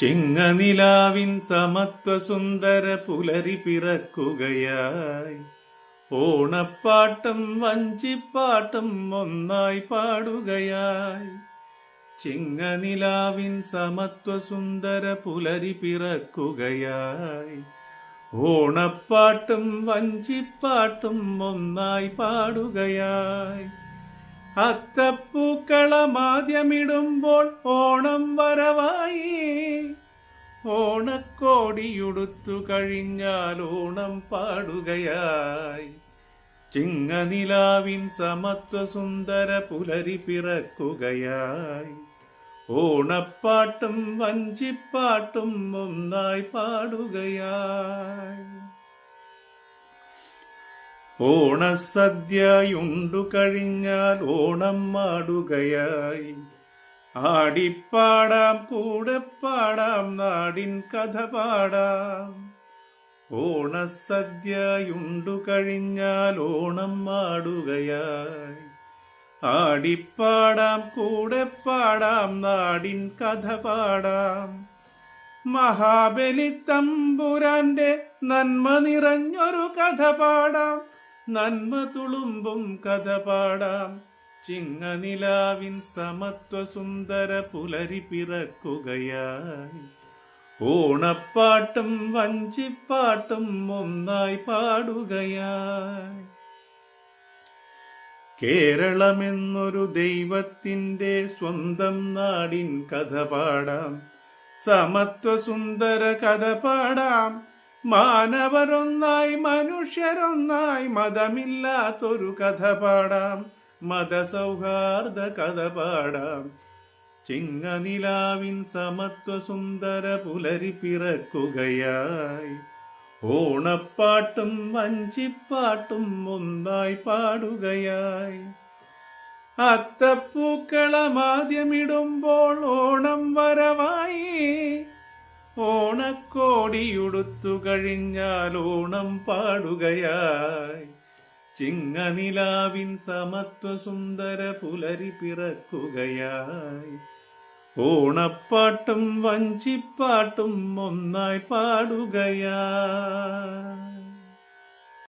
ചിങ്ങനിലാവിൻ സമത്വസുന്ദര പുലരി പിറക്കുകയായി. ഓണപ്പാട്ടും വഞ്ചിപ്പാട്ടും ഒന്നായി പാടുകയായി. ചിങ്ങനിലാവിൻ സമത്വസുന്ദര പുലരി പിറക്കുകയായി. ഓണപ്പാട്ടും വഞ്ചിപ്പാട്ടും ഒന്നായി പാടുകയായി. അത്തപ്പൂക്കളമാദ്യമിടുമ്പോൾ ഓണം വരവായി. ഓണക്കോടിയുടുത്തു കഴിഞ്ഞാൽ ഓണം പാടുകയായി. ചിങ്ങനിലാവിൻ സമത്വ സുന്ദര പുലരി പിറക്കുകയായി. ഓണപ്പാട്ടും വഞ്ചിപ്പാട്ടും ഒന്നായി പാടുകയായി. ഓണസദ്യയുണ്ടു കഴിഞ്ഞാൽ ഓണം മാടുകയായി. ആടിപ്പാടാം കൂടെ പാടാം നാടിൻ കഥ പാടാം. ഓണസദ്യയുണ്ടു കഴിഞ്ഞാൽ ഓണം മാടുകയായി. ആടിപ്പാടാം കൂടെ പാടാം നാടിൻ കഥ പാടാം. മഹാബലി തമ്പുരാന്റെ നന്മ നിറഞ്ഞൊരു കഥ പാടാം. നന്മ തുളുമ്പും കഥ പാടാം. ചിങ്ങനിലാവിൻ സമത്വ സുന്ദര പുലരി പിറക്കുകയായി. ഓണപ്പാട്ടും വഞ്ചിപ്പാട്ടും ഒന്നായി പാടുകയായി. കേരളമെന്നൊരു ദൈവത്തിന്റെ സ്വന്തം നാടിൻ കഥ പാടാം. സമത്വ സുന്ദര കഥ പാടാം. മാനവരൊന്നായി മനുഷ്യരൊന്നായി മതമില്ലാത്തൊരു കഥ പാടാം. മതസൗഹാർദ്ദ കഥ പാടാം ചിങ്ങനിലാവിൻ സമത്വ സുന്ദര പുലരി പിറക്കുകയായി. ഓണപ്പാട്ടും വഞ്ചിപ്പാട്ടും ഒന്നായി പാടുകയായി. അത്തപ്പൂക്കളമാദ്യമിടുമ്പോൾ ഓണം വരവായി. ഓണക്കോടിയുടുത്തു കഴിഞ്ഞാൽ ഓണം പാടുകയായി. ചിങ്ങനിലാവിൻ സമത്വസുന്ദര പുലരി പിറക്കുകയായി. ഓണപ്പാട്ടും വഞ്ചിപ്പാട്ടും ഒന്നായി പാടുകയായി.